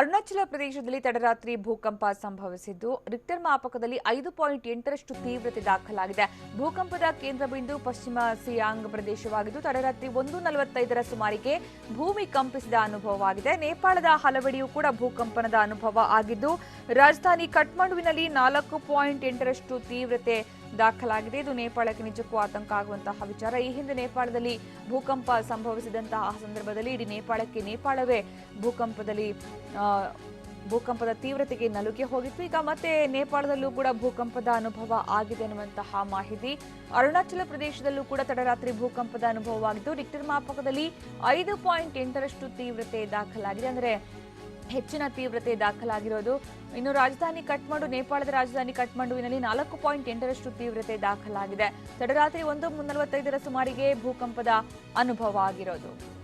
ಅರುಣಾಚಲ ಪ್ರದೇಶದಲ್ಲಿ ತಡರಾತ್ರಿ ಭೂಕಂಪ ಸಂಭವಿಸಿದ್ದು, ರಿಕ್ಟರ್ ಮಾಪಕದಲ್ಲಿ ಐದು ಪಾಯಿಂಟ್ ಎಂಟರಷ್ಟು ತೀವ್ರತೆ ದಾಖಲಾಗಿದೆ. ಭೂಕಂಪದ ಕೇಂದ್ರ ಬಿಂದು ಪಶ್ಚಿಮ ಸಿಯಾಂಗ್ ಪ್ರದೇಶವಾಗಿದ್ದು, ತಡರಾತ್ರಿ ಒಂದು ನಲವತ್ತೈದರ ಸುಮಾರಿಗೆ ಭೂಮಿ ಕಂಪಿಸಿದ ಅನುಭವವಾಗಿದೆ. ನೇಪಾಳದ ಹಲವೆಡೆಯೂ ಕೂಡ ಭೂಕಂಪನದ ಅನುಭವ ಆಗಿದ್ದು, ರಾಜಧಾನಿ ಕಠ್ಮಂಡುವಿನಲ್ಲಿ ನಾಲ್ಕು ಪಾಯಿಂಟ್ ಎಂಟರಷ್ಟು ತೀವ್ರತೆ ದಾಖಲಾಗಿದೆ. ಇದು ನೇಪಾಳಕ್ಕೆ ನಿಜಕ್ಕೂ ಆತಂಕ ಆಗುವಂತಹ ವಿಚಾರ. ಈ ಹಿಂದೆ ನೇಪಾಳದಲ್ಲಿ ಭೂಕಂಪ ಸಂಭವಿಸಿದಂತಹ ಸಂದರ್ಭದಲ್ಲಿ ಇಡೀ ನೇಪಾಳಕ್ಕೆ ನೇಪಾಳವೇ ಭೂಕಂಪದಲ್ಲಿ ಭೂಕಂಪದ ತೀವ್ರತೆಗೆ ನಲುಗಿ ಹೋಗಿತ್ತು. ಈಗ ಮತ್ತೆ ನೇಪಾಳದಲ್ಲೂ ಕೂಡ ಭೂಕಂಪದ ಅನುಭವ ಆಗಿದೆ ಅನ್ನುವಂತಹ ಮಾಹಿತಿ. ಅರುಣಾಚಲ ಪ್ರದೇಶದಲ್ಲೂ ಕೂಡ ತಡರಾತ್ರಿ ಭೂಕಂಪದ ಅನುಭವವಾಗಿದ್ದು, ರಿಕ್ಟರ್ ಮಾಪಕದಲ್ಲಿ ಐದು ಪಾಯಿಂಟ್ ಎಂಟರಷ್ಟು ತೀವ್ರತೆ ದಾಖಲಾಗಿದೆ. ಅಂದರೆ ಹೆಚ್ಚಿನ ತೀವ್ರತೆ ದಾಖಲಾಗಿರೋದು. ಇನ್ನು ರಾಜಧಾನಿ ಕಠ್ಮಂಡು, ನೇಪಾಳದ ರಾಜಧಾನಿ ಕಠ್ಮಂಡುವಿನಲ್ಲಿ ನಾಲ್ಕು ಪಾಯಿಂಟ್ ಎಂಟರಷ್ಟು ತೀವ್ರತೆ ದಾಖಲಾಗಿದೆ. ತಡರಾತ್ರಿ ಒಂದು ಮುನ್ನಲವತ್ತೈದರ ಸುಮಾರಿಗೆ ಭೂಕಂಪದ ಅನುಭವ ಆಗಿರೋದು.